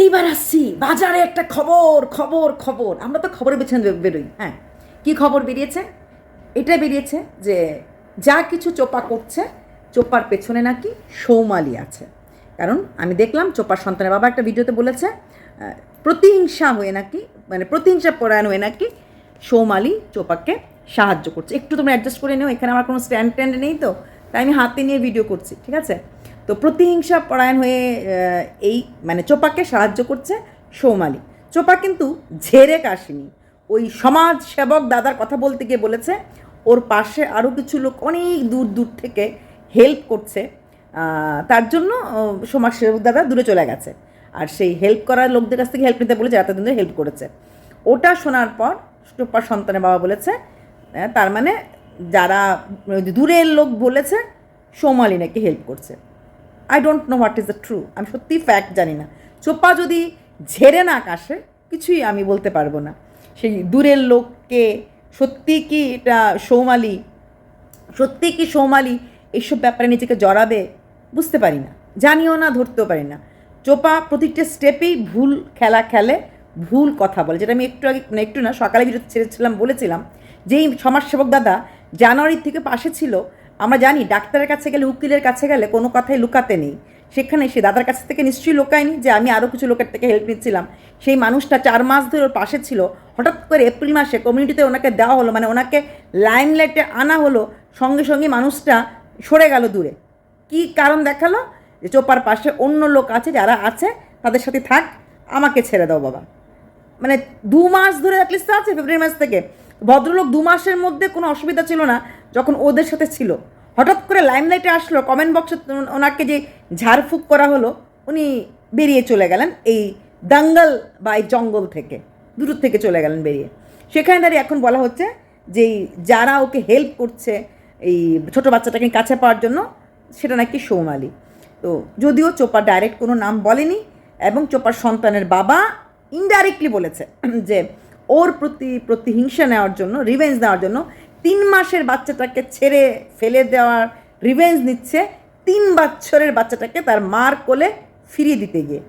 এইবার আসছি, বাজারে একটা খবর খবর খবর। আমরা তো খবরের পেছনে বেরোই হ্যাঁ। কি খবর বেরিয়েছে? এটা বেরিয়েছে যে যা কিছু চোপা করছে, চোপার পেছনে নাকি সৌমালি আছে। কারণ আমি দেখলাম চোপার সন্তানের বাবা একটা ভিডিওতে বলেছে প্রতিহিংসা হয়ে নাকি মানে প্রতিহিংসা পরায়ণ হয়ে নাকি সৌমালি চোপাকে সাহায্য করছে। একটু তোমরা অ্যাডজাস্ট করে নিও, এখানে আমার কোনো স্ট্যান্ড ট্যান্ড নেই তো, তাই আমি হাতে নিয়ে ভিডিও করছি, ঠিক আছে? তো প্রতিহিংসা পরায়ণ হয়ে এই মানে চোপাকে সাহায্য করছে সৌমালি। চোপা কিন্তু ঝেড়ে কাশিনি। ওই সমাজ সেবক দাদার কথা বলতে গিয়ে বলেছে, ওর পাশে আরও কিছু লোক অনেক দূর দূর থেকে হেল্প করছে। তার জন্য সমাজ সেবক দাদা দূরে চলে গেছে। আর সেই হেল্প করার লোকদের কাছ থেকে হেল্প নিতে বলেছে এতদিন ধরে হেল্প করেছে। ওটা শোনার পর চোপার সন্তানের বাবা বলেছে তার মানে যারা দূরের লোক বলেছে, সৌমালি নাকি হেল্প করছে। I don't know what is the true আমি সত্যি ফ্যাক্ট জানি না। চোপা যদি ঝেড়ে না কাশে, কিছুই আমি বলতে পারব না। সেই দূরের লোককে সত্যি কি এটা সৌমালি, সত্যি কি সৌমালি এইসব ব্যাপারে নিজেকে জড়াবে, বুঝতে পারি না। জানিও না, ধরতেও পারি না। চোপা প্রতিটা স্টেপেই ভুল খেলা খেলে, ভুল কথা বলে। যেটা আমি একটু আগে মানে একটু না, সকালে ভিডিওতে ছেড়েছিলাম, বলেছিলাম, যেই সমাজসেবক দাদা জানুয়ারির থেকে পাশে ছিল আমরা জানি ডাক্তারের কাছে গেলে, উকিলের কাছে গেলে কোনো কথাই লুকাতে নেই। সেখানে সে দাদার কাছ থেকে নিশ্চয়ই লুকায়নি যে আমি আরও কিছু লোকের থেকে হেল্প নিচ্ছিলাম। সেই মানুষটা চার মাস ধরে ওর পাশে ছিল। হঠাৎ করে এপ্রিল মাসে কমিউনিটিতে ওনাকে দেওয়া হলো মানে ওনাকে লাইমলাইটে আনা হলো। সঙ্গে সঙ্গে মানুষটা সরে গেল দূরে। কি কারণ দেখাল? যে চোপার পাশে অন্য লোক আছে, যারা আছে, তাদের সাথে থাক, আমাকে ছেড়ে দাও বাবা। মানে দু মাস ধরে অ্যাটলিস্ট আছে ফেব্রুয়ারি মাস থেকে। ভদ্রলোক দু মাসের মধ্যে কোনো অসুবিধা ছিল না। যখন ওদের সাথে ছিল, হঠাৎ করে লাইমলাইটে আসলো কমেন্ট বক্সে ওনাকে যে ঝাড়ফুঁক করা হলো, উনি বেরিয়ে চলে গেলেন এই দাঙ্গল বা এই জঙ্গল থেকে, দূর থেকে চলে গেলেন বেরিয়ে। সেখানে দাঁড়িয়ে এখন বলা হচ্ছে যে যারা ওকে হেল্প করছে এই ছোটো বাচ্চাটাকে কাছে পাওয়ার জন্য, সেটা নাকি সৌমালি। তো যদিও চোপা ডাইরেক্ট কোনো নাম বলেনি এবং চোপার সন্তানের বাবা ইনডাইরেক্টলি বলেছে যে ওর প্রতি প্রতিহিংসা নেওয়ার জন্য রিভেঞ্জ নেওয়ার জন্য তিন মাসের বাচ্চাটাকে ছেড়ে ফেলে দেওয়ার রিভেঞ্জ নিচ্ছে তিন বছরের বাচ্চাটাকে তার মার কোলে ফিরিয়ে দিতে গিয়ে।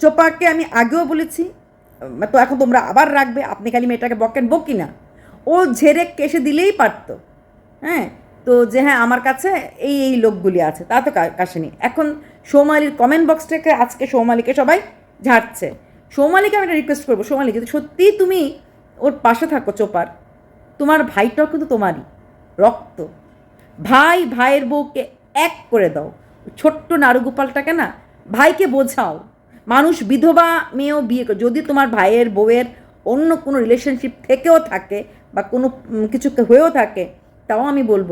চোপাকে আমি আগেও বলেছি তো এখন তোমরা আবার রাখবে, আপনি খালি মেয়েটাকে বকেন, বকি না? ও ঝেড়ে কেসে দিলেই পারতো। হ্যাঁ তো যে হ্যাঁ আমার কাছে এই এই লোকগুলি আছে, তা তো কাশেনি এখন সৌমালির কমেন্ট বক্সটাকে আজকে সৌমালিকে সবাই ঝাড়ছে। সৌমালিকে আমি একটা রিকোয়েস্ট করব, সৌমালি, যদি সত্যিই তুমি ওর পাশে থাকো চোপার তোমার ভাইটাও কিন্তু তোমারই, রক্ত। ভাই ভাইয়ের বউকে এক করে দাও। ছোট্ট নারুগোপালটাকে না ভাইকে বোঝাও। মানুষ বিধবা মেয়েও বিয়ে করে যদি তোমার ভাইয়ের বউয়ের অন্য কোনো রিলেশনশিপ থেকেও থাকে বা কোনো কিছু হয়েও থাকে, তাও আমি বলব,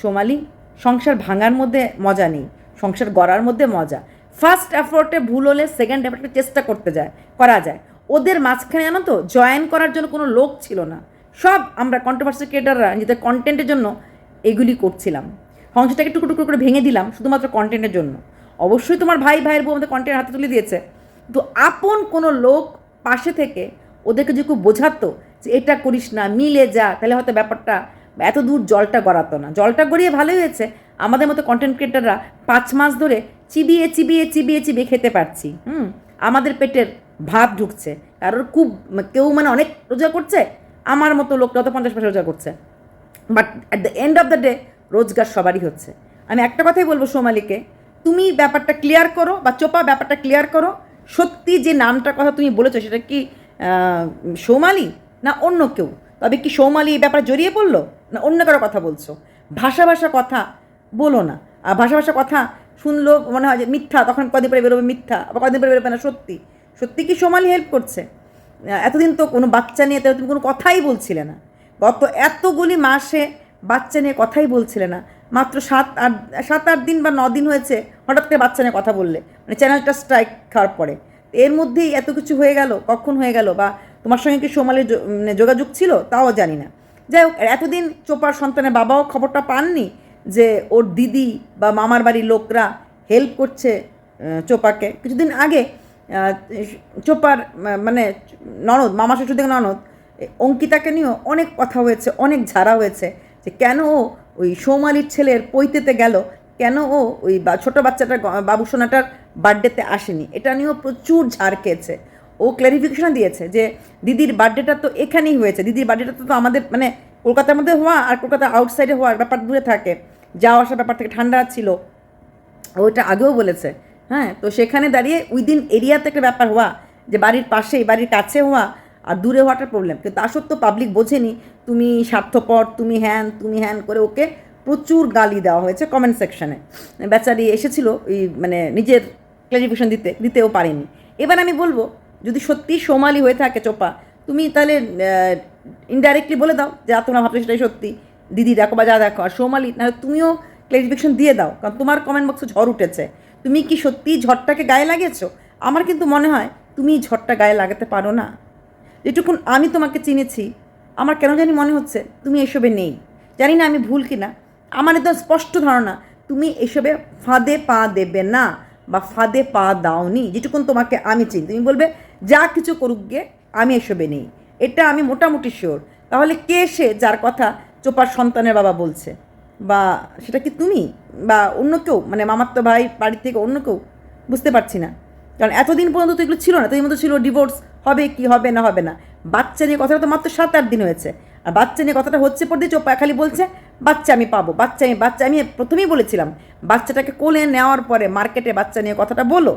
সোমালি, সংসার ভাঙার মধ্যে মজা নেই, সংসার গড়ার মধ্যে মজা। ফার্স্ট এফোর্টে ভুল হলে সেকেন্ড এফোর্টে চেষ্টা করতে যায়, করা যায়। ওদের মাঝখানে জানো তো জয়েন করার জন্য কোনো লোক ছিল না। সব আমরা কন্ট্রোভার্সি ক্রিয়েটাররা নিজেদের কন্টেন্টের জন্য এগুলি করছিলাম। সংসারটাকে টুকরো টুকরো করে ভেঙে দিলাম শুধুমাত্র কন্টেন্টের জন্য। অবশ্যই তোমার ভাই, ভাইয়ের বউ আমাদের কন্টেন্ট হাতে তুলে দিয়েছে। তো আপন কোনো লোক পাশে থেকে ওদেরকে যে খুব বোঝাতো যে এটা করিস না, মিলে যা, তাহলে হয়তো ব্যাপারটা এত দূর জলটা গড়াতো না। জলটা গড়িয়ে ভালোই হয়েছে। আমাদের মতো কন্টেন্ট ক্রিয়েটাররা পাঁচ মাস ধরে চিবিয়ে চিবিয়ে চিবিয়ে চিবিয়ে খেতে পারছি। হুম? আমাদের পেটের ভাত ঢুকছে। কারোর খুব, কেউ মানে অনেক রোজা করছে আমার মতো লোকরা তো পঞ্চাশ পয়সা রোজা করছে। But at the end of the day রোজগার সবারই হচ্ছে। আমি একটা কথাই বলব সোমালিকে, তুমি ব্যাপারটা ক্লিয়ার করো বা চোপা ব্যাপারটা ক্লিয়ার করো। সত্যি যে নামটার কথা তুমি বলেছ, সেটা কি সৌমালি না অন্য কেউ? তবে কি সৌমালি এই ব্যাপারে জড়িয়ে পড়ল? না অন্য কারও কথা বলছো? ভাষা ভাষা কথা বলো না। আর ভাষা ভাষা কথা শুনলো মনে হয় যে মিথ্যা, তখন কদিন পরে বেরোবে মিথ্যা, আবার কদিন পরে বেরোবে না সত্যি। সত্যি কি সোমালি হেল্প করছে? এতদিন তো কোনো বাচ্চা নিয়ে তুমি কোনো কথাই বলছিলে না। গত এতগুলি মাসে বাচ্চা নিয়ে কথাই বলছিলে না। মাত্র সাত আট সাত আট দিন বা ন দিন হয়েছে হঠাৎ করে বাচ্চা নিয়ে কথা বললে। মানে চ্যানেলটা স্ট্রাইক খাওয়ার পরে। এর মধ্যেই এত কিছু হয়ে গেল, কখন হয়ে গেল বা তোমার সঙ্গে কি সোমালির যো- মানে যোগাযোগ ছিল তাও জানি না। যাই হোক, এতদিন চোপার সন্তানের বাবাও খবরটা পাননি যে ওর দিদি বা মামার বাড়ির লোকরা হেল্প করছে চোপাকে। কিছুদিন আগে চোপার মানে ননদ, মামা শ্বশুর থেকে ননদ অঙ্কিতাকে নিয়েও অনেক কথা হয়েছে, অনেক ঝাড়া হয়েছে যে কেন ও ওই সৌমালির ছেলের পৈতেতে গেল, কেন ও ওই ছোট বাচ্চাটার বাবু সোনাটার বার্থডেতে আসেনি। এটা নিয়েও প্রচুর ঝাড় খেয়েছে। ও ক্ল্যারিফিকেশন দিয়েছে যে দিদির বার্থডেটা তো এখানেই হয়েছে, দিদির বার্থডেটা তো আমাদের মানে কলকাতার মধ্যে হওয়া আর কলকাতার আউটসাইডে হওয়ার ব্যাপার দূরে থাকে, যাওয়া আসার ব্যাপার থেকে ঠান্ডা ছিল। ওইটা আগেও বলেছে। হ্যাঁ তো সেখানে দাঁড়িয়ে উইদিন এরিয়াতে একটা ব্যাপার হওয়া, যে বাড়ির পাশেই, বাড়ির কাছে হওয়া আর দূরে হওয়াটা প্রবলেম কিন্তু তা সত্ত্বেও পাবলিক বোঝেনি, তুমি স্বার্থপর, তুমি হ্যান তুমি হ্যান করে ওকে প্রচুর গালি দেওয়া হয়েছে কমেন্ট সেকশনে বেচারি এসেছিল, ওই মানে নিজের ক্লারিফিকেশন দিতে, দিতেও পারেনি। এবার আমি বলব, যদি সত্যি সোমালি হয়ে থাকে চোপা, তুমি তাহলে ইনডাইরেক্টলি বলে দাও যা তোমরা ভাবছ সেটাই সত্যি। দিদি দেখো বা যা দেখো, আর সোমালি না তুমিও ক্লারিফিকেশন দিয়ে দাও। কারণ তোমার কমেন্ট বক্সে ঝড় উঠেছে। তুমি কি সত্যি ঝড়টাকে গায়ে লাগিয়েছো? আমার কিন্তু মনে হয় তুমি ঝড়টা গায়ে লাগাতে পারো না। যেটুকুন আমি তোমাকে চিনেছি, আমার কেন জানি মনে হচ্ছে তুমি এসবে নেই। জানি না আমি ভুল কি না আমার একদম স্পষ্ট ধারণা, তুমি এসবে ফাঁদে পা দেবে না বা ফাঁদে পা দাওনি। যেটুকুন তোমাকে আমি চিনি। তুমি বলবে, যা কিছু করুক গে, আমি এসবে নেই। এটা আমি মোটামুটি শিওর তাহলে কে সে যার কথা চোপার সন্তানের বাবা বলছে? বা সেটা কি তুমি? বা অন্য কেউ? মানে মামাত্ম ভাই বাড়ির থেকে অন্য কেউ? বুঝতে পারছি না। কারণ এতদিন পর্যন্ত তো এগুলো ছিল না। এর মধ্যে ছিল ডিভোর্স হবে কি হবে না হবে না। বাচ্চা নিয়ে কথাটা তো মাত্র সাত আট দিন হয়েছে। আর বাচ্চা নিয়ে কথাটা হচ্ছে পর দিয়ে চোপা খালি বলছে, বাচ্চা আমি পাবো, বাচ্চা আমি বাচ্চা আমি প্রথমেই বলেছিলাম। বাচ্চাটাকে কোলে নেওয়ার পরে মার্কেটে বাচ্চা নিয়ে কথাটা বলো।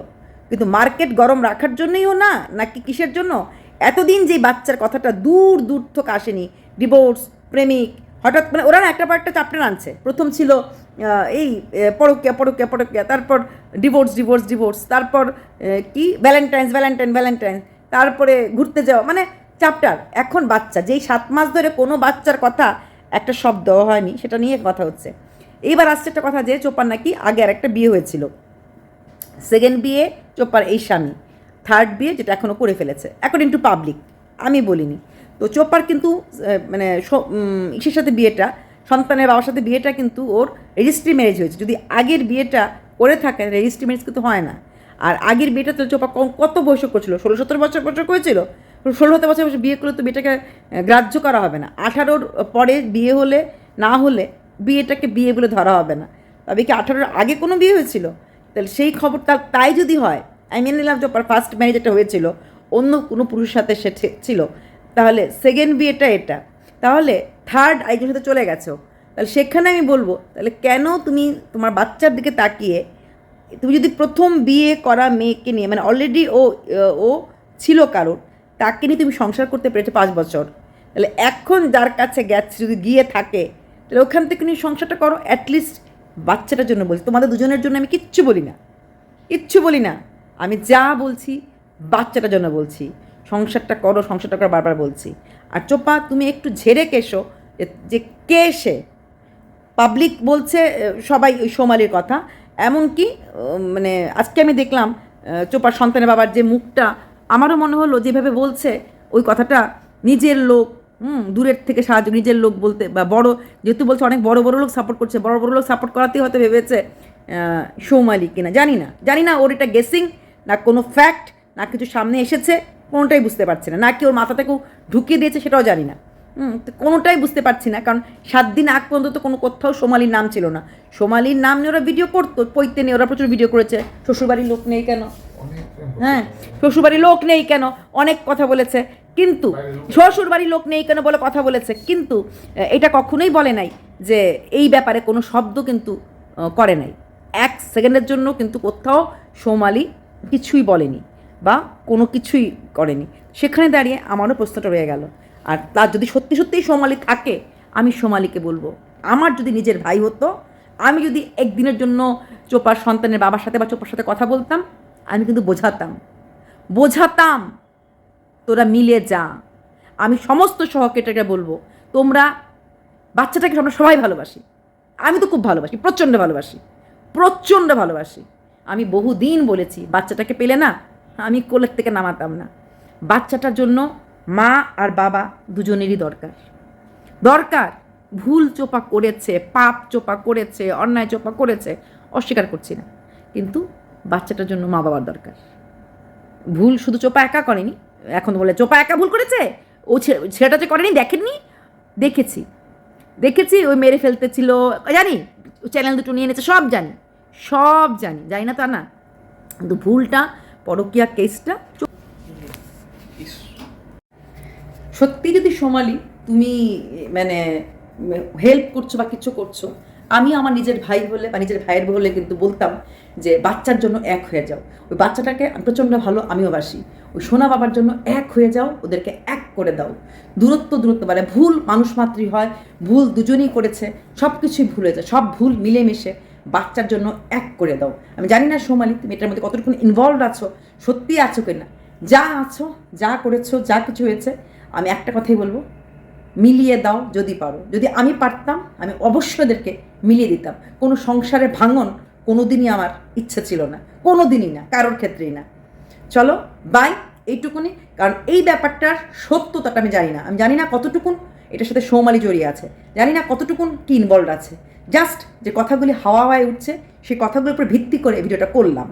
কিন্তু মার্কেট গরম রাখার জন্যইও না? নাকি কিসের জন্য? এতদিন যে বাচ্চার কথাটা দূর দূর থেকে আসেনি ডিভোর্স প্রেমিক হঠাৎ মানে ওরা একটা পর একটা চ্যাপ্টার আনছে। প্রথম ছিল এই পরকিয়া পরকিয়া পরকিয়া, তারপর ডিভোর্স ডিভোর্স ডিভোর্স তারপর কি? ভ্যালেন্টাইন্স ভ্যালেন্টাইন ভ্যালেন্টাইন তারপরে ঘুরতে যাওয়া মানে চ্যাপ্টার এখন বাচ্চা, যেই সাত মাস ধরে কোনো বাচ্চার কথা একটা শব্দ হয়নি, সেটা নিয়ে কথা হচ্ছে। এইবার আসছে একটা কথা যে চোপার নাকি আগে আর একটা বিয়ে হয়েছিল। সেকেন্ড বিয়ে চোপার এই স্বামী থার্ড বিয়ে যেটা এখনও করে ফেলেছে অ্যাকর্ডিং টু পাবলিক আমি বলিনি। তো চোপার কিন্তু মানে ইসের সাথে বিয়েটা, সন্তানের বাবার সাথে বিয়েটা কিন্তু ওর রেজিস্ট্রি ম্যারেজ হয়েছে। যদি আগের বিয়েটা করে থাকে রেজিস্ট্রি ম্যারেজ কিন্তু হয় না। আর আগের বিয়েটা তো চোপা কত বয়স করছিল? ষোলো, সতেরো বছর বছর করেছিল? ষোলো, সতেরো বছর বছর বিয়ে করলে তো বিয়েটাকে গ্রাহ্য করা হবে না। আঠারোর পরে বিয়ে হলে, না হলে বিয়েটাকে বিয়ে বলে ধরা হবে না। তবে কি আঠারোর আগে কোনো বিয়ে হয়েছিল? তাহলে সেই খবরটা তাই যদি হয় আমি মেনে নিলাম যে ফার্স্ট ম্যারেজ একটা হয়েছিল, অন্য কোনো পুরুষের সাথে সে ছিল। তাহলে সেকেন্ড বিয়েটা এটা। তাহলে থার্ড আরেকজনের সাথে চলে গেছো। তাহলে সেখানে আমি বলব, তাহলে কেন তুমি তোমার বাচ্চার দিকে তাকিয়ে তুমি যদি প্রথম বিয়ে করা মেয়েকে নিয়ে মানে অলরেডি ও ও ছিল কারোর, তাকে নিয়ে তুমি সংসার করতে পেরেছ পাঁচ বছর। তাহলে এখন যার কাছে গেছে, যদি গিয়ে থাকে, তাহলে ওখান থেকে নিয়ে সংসারটা করো অ্যাটলিস্ট বাচ্চাটার জন্য বলছি। তোমাদের দুজনের জন্য আমি কিচ্ছু বলি না। কিচ্ছু বলি না। আমি যা বলছি, বাচ্চাটার জন্য বলছি। সংসারটা করো সংসারটা করো বারবার বলছি। আর চোপা তুমি একটু ঝেড়ে কেশো যে- কে সে? পাবলিক বলছে সবাই ওই সোমালির কথা। এমনকি মানে আজকে আমি দেখলাম চোপার সন্তানের বাবার যে মুখটা আমারও মনে হলো যেভাবে বলছে ওই কথাটা নিজের লোক হুম দূরের থেকে সাহায্য নিজের লোক বলতে বা বড় যেহেতু বলছে অনেক বড় বড় লোক সাপোর্ট করছে বড় বড় লোক সাপোর্ট করাতেই হয়তো ভেবেছে আহ, সৌমালি কিনা। জানি না জানি না ওর এটা গেসিং না কোনো ফ্যাক্ট না কিছু সামনে এসেছে। কোনোটাই বুঝতে পারছি না। না কি ওর মাথা থেকেও ঢুকিয়ে দিয়েছে সেটাও জানি না। তো কোনোটাই বুঝতে পারছি না, কারণ সাত দিন আগ পর্যন্ত তো কোনো কোথাও সোমালির নাম ছিল না। সোমালির নাম নিয়ে ওরা ভিডিও করতো, পৈতে নিয়ে ওরা প্রচুর ভিডিও করেছে। শ্বশুরবাড়ির লোক নেই কেন? হ্যাঁ শ্বশুরবাড়ির লোক নেই কেন? অনেক কথা বলেছে, কিন্তু শ্বশুরবাড়ির লোক নেই কেন বলে কথা বলেছে? কিন্তু এটা কখনোই বলে নাই যে এই ব্যাপারে কোনো শব্দ কিন্তু করে নাই। এক সেকেন্ডের জন্য কিন্তু কোথাও সোমালি কিছুই বলেনি। বা কোনো কিছুই করেনি। সেখানে দাঁড়িয়ে আমারও প্রশ্নটা রয়ে গেল। আর তার যদি সত্যি সত্যিই সোমালি থাকে, আমি সোমালিকে বলব। আমার যদি নিজের ভাই হতো, আমি যদি একদিনের জন্য চোপার সন্তানের বাবার সাথে বা চোপার সাথে কথা বলতাম, আমি কিন্তু বোঝাতাম। বোঝাতাম, তোরা মিলে যা। আমি সমস্ত সহকেটাকে বলব, তোমরা বাচ্চাটাকে আমরা সবাই ভালোবাসি। আমি তো খুব ভালোবাসি, প্রচণ্ড ভালোবাসি প্রচণ্ড ভালোবাসি। আমি বহুদিন বলেছি, বাচ্চাটাকে পেলে না আমি কোলের থেকে নামাতাম না। বাচ্চাটার জন্য মা আর বাবা দুজনেরই দরকার। দরকার, ভুল চোপা করেছে, পাপ চোপা করেছে, অন্যায় চোপা করেছে, অস্বীকার করছি না। কিন্তু বাচ্চাটার জন্য মা বাবার দরকার। ভুল শুধু চোপা একা করেনি, এখন বলে চোপা একা ভুল করেছে? ও ছেলেটা যে করেনি দেখেননি? দেখেছি। দেখেছি, ওই মেরে ফেলতে ছিল জানি, চ্যানেল দুটো নিয়ে নিয়েছে সব জানি। সব জানি জানি না তা না। কিন্তু ভুলটা পরকীয়া কেসটা সত্যি যদি সোমালি, তুমি মানে হেল্প করছ বা কিছু করছ, আমি আমার নিজের ভাই হলে বা নিজের ভাইয়ের হলে কিন্তু বলতাম যে, বাচ্চার জন্য এক হয়ে যাও। ওই বাচ্চাটাকে প্রচণ্ড ভালো, আমিও বাসি। ওই সোনা বাবার জন্য এক হয়ে যাও, ওদেরকে এক করে দাও। দূরত্ব দূরত্ব মানে ভুল মানুষ মাতৃ হয়, ভুল দুজনেই করেছে সব কিছুই ভুল হয়েছে সব ভুল মিলেমিশে। বাচ্চার জন্য এক করে দাও। আমি জানি না সোমালি, তুমি এটার মধ্যে কতটুকু ইনভলভ আছো সত্যি আছো কিনা? যা আছো, যা করেছ, যা কিছু হয়েছে, আমি একটা কথাই বলব, মিলিয়ে দাও যদি পারো। যদি আমি পারতাম, আমি অবশ্যই ওদেরকে মিলিয়ে দিতাম। কোনো সংসারে ভাঙন কোনো দিনই আমার ইচ্ছে ছিল না কোনো দিনই না, কারোর ক্ষেত্রেই না। চলো বাই এইটুকুনি, কারণ এই ব্যাপারটার সত্যতাটা আমি জানি না। আমি জানি না কতটুকুন এটার সাথে সৌমালি জড়িয়ে আছে। জানি না কতটুকুন কি ইনভলভ আছে। জাস্ট যে কথাগুলি হাওয়া হাওয়ায় উঠছে, সেই কথাগুলোর উপর ভিত্তি করে ভিডিওটা করলাম।